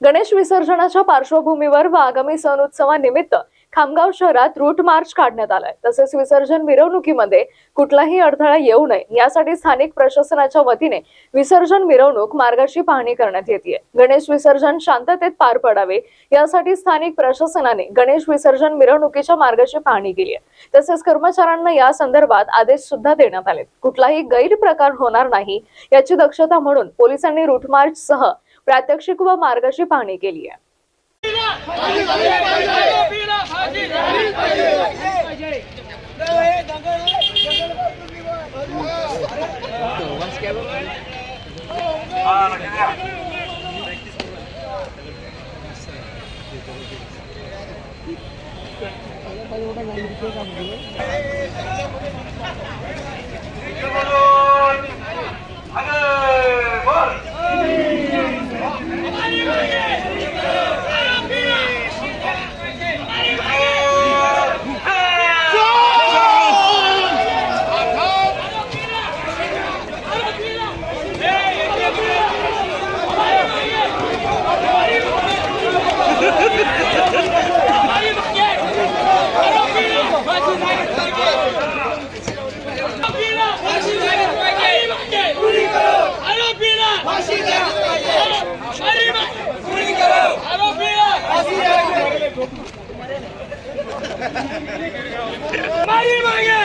गणेश विसर्जनाच्या पार्श्वभूमीवर व आगामी सण उत्सवानिमित्त खामगाव शहरात रूट मार्च काढण्यात आलाय. तसेच विसर्जन मिरवणुकीमध्ये कुठलाही अडथळा येऊ नये यासाठी स्थानिक प्रशासनाच्या वतीने विसर्जन मिरवणूक मार्गाची पाहणी करण्यात येते गणेश विसर्जन शांततेत पार पडावे यासाठी स्थानिक प्रशासनाने गणेश विसर्जन मिरवणुकीच्या मार्गाची पाहणी केली आहे. तसेच कर्मचाऱ्यांना या संदर्भात आदेश सुद्धा देण्यात आले कुठलाही गैरप्रकार होणार नाही याची दक्षता म्हणून पोलिसांनी रूट मार्च सह प्रात्यक्षिक व मार्गाची पाहणी केली आहे हमारी मांगे पूरी करो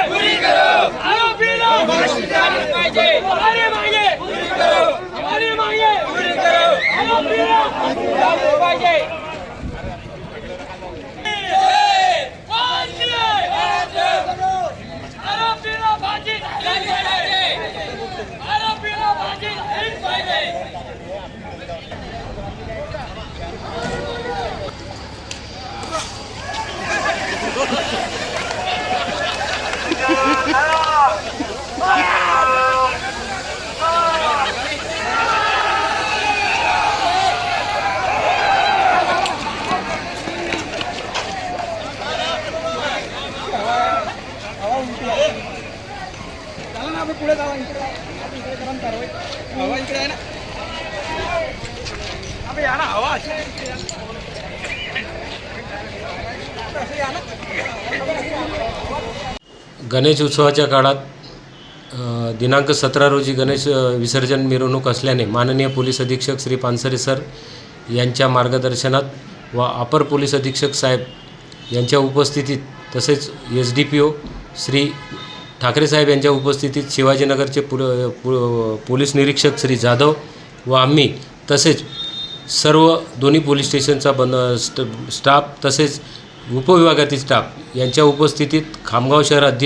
गणेश उत्सवाच्या काळात दिनांक सतरा रोजी गणेश विसर्जन मिरवणूक असल्याने माननीय पोलीस अधीक्षक श्री पानसरे सर यांच्या मार्गदर्शनात व अपर पोलीस अधीक्षक साहेब यांच्या उपस्थितीत तसेच S D P O Shri Thackeray साहेब यांच्या उपस्थितीत शिवाजीनगरचे पुल पु पोलीस निरीक्षक श्री जाधव व आम्ही तसेच सर्व दोन्ही पोलीस स्टेशनचा बन स्ट स्टाफ तसेच उपविभागातील स्टाफ यांच्या उपस्थितीत खामगाव शहरात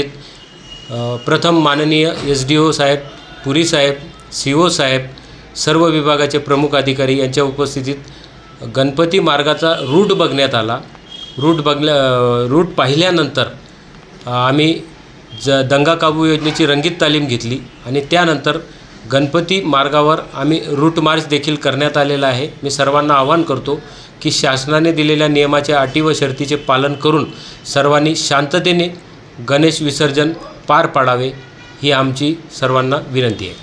प्रथम माननीय एस डी ओ साहेब पुरी साहेब सी ओ साहेब सर्व विभागाचे प्रमुख अधिकारी यांच्या उपस्थितीत गणपती मार्गाचा रूट बघण्यात आला. रूट बघल्या रूट पाहिल्यानंतर आम्ही ज दंगा काबू योजनेची रंगीत तालीम घेतली आणि त्यानंतर गणपती मार्गावर आम्ही रूट मार्च देखील करण्यात आलेला आहे. मी सर्वांना आवाहन करतो की शासनाने दिलेल्या नियमाच्या अटी व शर्तीचे पालन करून सर्वांनी शांततेने गणेश विसर्जन पार पाडावे ही आमची सर्वांना विनंती आहे.